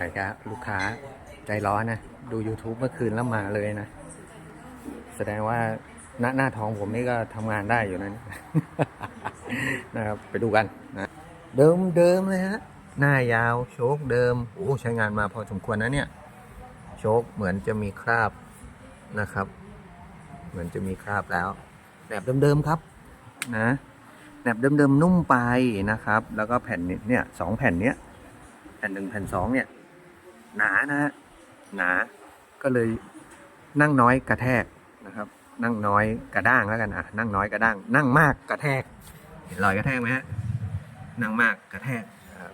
ไปครับลูกค้าใจร้อนนะ ดู YouTube เมื่อคืนแล้วมาเลยนะ แสดงว่าหน้าหน้าท้องผมนี่ก็ทำงานได้อยู่นะนะครับไปดูกันนะเดิมเดิมเลยฮะหน้ายาวโชคเดิมโอ้ใช้งานมาพอสมควรนะเนี่ย โชคเหมือนจะมีคราบนะครับ เหมือนจะมีคราบแล้วแบบเดิมๆครับนะแบบเดิมๆนุ่มไปนะครับ แล้วก็แผ่นนี้เนี่ยสองแผ่นเนี้ยแผ่นหนึ่งแผ่นสองเนี่ย หนานะฮะหนาก็เลยนั่งน้อยกระแทกนะครับ นั่งน้อยกระด้างแล้วกันอะนั่งน้อยกระด้าง นั่งมากกระแทก เห็นรอยกระแทกไหมฮะนั่งมากกระแทกนะครับ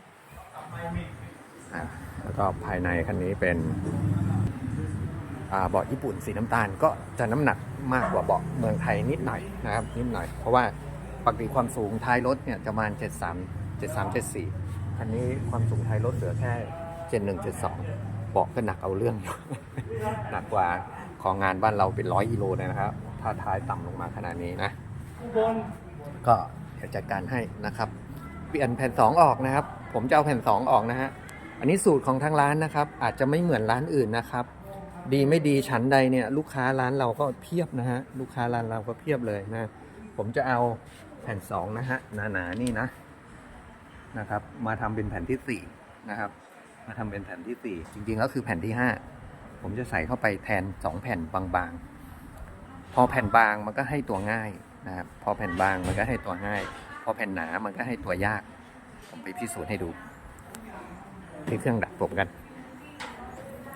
แล้วก็ภายในคันนี้เป็นเบาะญี่ปุ่นสีน้ำตาลก็จะน้ำหนักมากกว่าเบาะเมืองไทยนิดหน่อยนะครับนิดหน่อย เพราะว่าปกติความสูงท้ายรถเนี่ยจะประมาณ 73 73 74คันนี้ความสูงท้ายรถเหลือแค่ 71 72เบาะก็หนักเอาเรื่องอยู่หนักกว่าของงานบ้านเราเป็นร้อยกิโลเลยนะครับ ถ้าท้ายต่ำลงมาขนาดนี้นะ ก็เดี๋ยวจัดการให้นะครับเปลี่ยนแผ่น2องออกนะครับ ผมจะเอาแผ่น2ออกนะฮะอันนี้สูตรของทางร้านนะครับ อาจจะไม่เหมือนร้านอื่นนะครับ ดีไม่ดีชั้นใดเนี่ยลูกค้าร้านเราก็เพียบนะฮะลูกค้าร้านเราก็เพียบเลยนะ ผมจะเอาแผ่นสองนะฮะหนาๆนี่นะนะครับ มาทำเป็นแผ่นที่สี่นะครับ มาทำเป็นแผ่นที่สี่จริงๆก็คือแผ่นที่ห้าผมจะใส่เข้าไปแทนสองแผ่นบางๆ พอแผ่นบางมันก็ให้ตัวง่ายนะครับพอแผ่นบางมันก็ให้ตัวง่าย พอแผ่นหนามันก็ให้ตัวยาก ผมไปพิสูจน์ให้ดูที่เครื่องดักผมกัน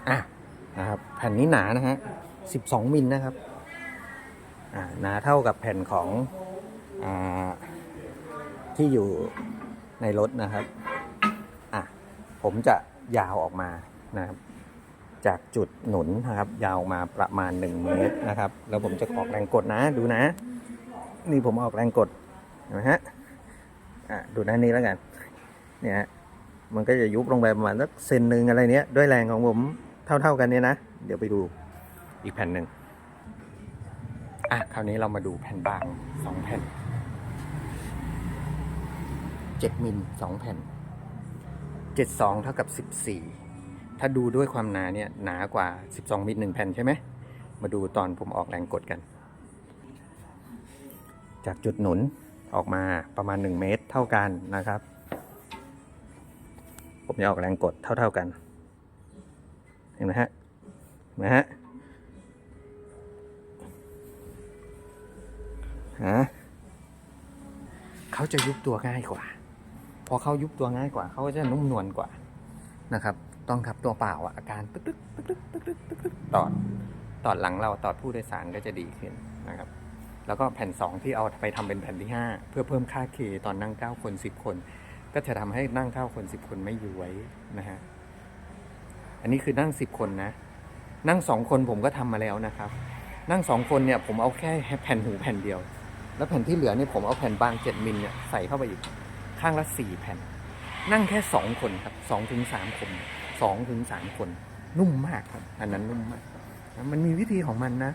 อะนะครับแผ่นนี้หนานะฮะ12มิลนะครับอ่าหนาเท่ากับแผ่นของอ่าที่อยู่ในรถนะครับ อะ ผมจะ ยาวออกมานะครับ จากจุดหนุนนะครับ ยาวมาประมาณ 1 เมตรนะครับ แล้วผมจะออกแรงกดนะดูนะ นี่ผมออกแรงกดนไหมฮะอะดูด้านนี้แล้วกันเนี่ยฮะมันก็จะยุบลงไปประมาณสักเซนหนึ่งอะไรเนี้ยด้วยแรงของผมเท่า ๆกันเนี่ยนะ เดี๋ยวไปดูอีกแผ่นหนึ่งอะคราวนี้เรามาดูแผ่นบางสองแผ่นเจ็ดมิลสองแผ่น เจ็ดสองเท่ากับสิบสี่ถ้าดูด้วยความหนาเนี่ยหนากว่าสิบสองมิลหนึ่งแผ่นใช่ไหม มาดูตอนผมออกแรงกดกัน จากจุดหนุนออกมาประมาณหนึ่งเมตรเท่ากันนะครับ ผมจะออกแรงกดเท่า ๆกัน เห็นไหมฮะเห็นไหมฮะฮะเขาจะยุบตัวง่ายกว่า พอเขายุบตัวง่ายกว่าเขาก็จะนุ่มนวลกว่านะครับ ต้องทับตัวเปล่าอะอาการตึ๊กตึ๊กตึ๊กตึ๊กตึ๊กตึ๊กตึ๊กตึ๊กตอดตอดหลังเราตอดผู้โดยสารก็จะดีขึ้นนะครับ แล้วก็แผ่น 2 ที่เอาไปทำเป็นแผ่นที่ 5 เพื่อเพิ่มค่าเคตอนนั่ง 9 คน 10 คน ก็จะทำให้นั่ง 9 คน 10 คนไม่อย้วยนะฮะอันนี้คือนั่งสิบคนนะ นั่งสองคนผมก็ทำมาแล้วนะครับ นั่งสองคนเนี่ยผมเอาแค่แผ่นหูแผ่นเดียว แล้วแผ่นที่เหลือเนี่ยผมเอาแผ่นบางเจ็ดมิลเนี่ยใส่เข้าไปอีก ข้างละสี่แผ่น นั่งแค่สองคนครับสองถึงสามคนสองถึงสามคน นุ่มมากครับ อันนั้นนุ่มมาก มันมีวิธีของมันนะ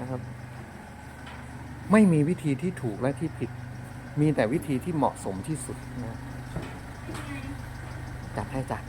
นะครับ ไม่มีวิธีที่ถูกและที่ผิด มีแต่วิธีที่เหมาะสมที่สุดนะจัดให้จัด